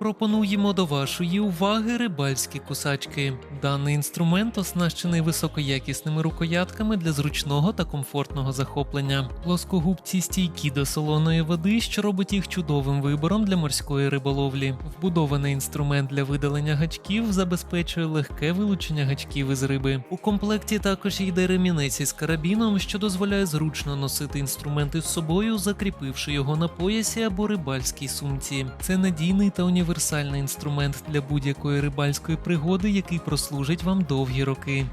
Пропонуємо до вашої уваги рибальські кусачки. Даний інструмент оснащений високоякісними рукоятками для зручного та комфортного захоплення. Плоскогубці стійкі до солоної води, що робить їх чудовим вибором для морської риболовлі. Вбудований інструмент для видалення гачків забезпечує легке вилучення гачків із риби. У комплекті також йде ремінець із карабіном, що дозволяє зручно носити інструменти з собою, закріпивши його на поясі або рибальській сумці. Це надійний та універсальний інструмент для будь-якої рибальської пригоди, який прослужить вам довгі роки.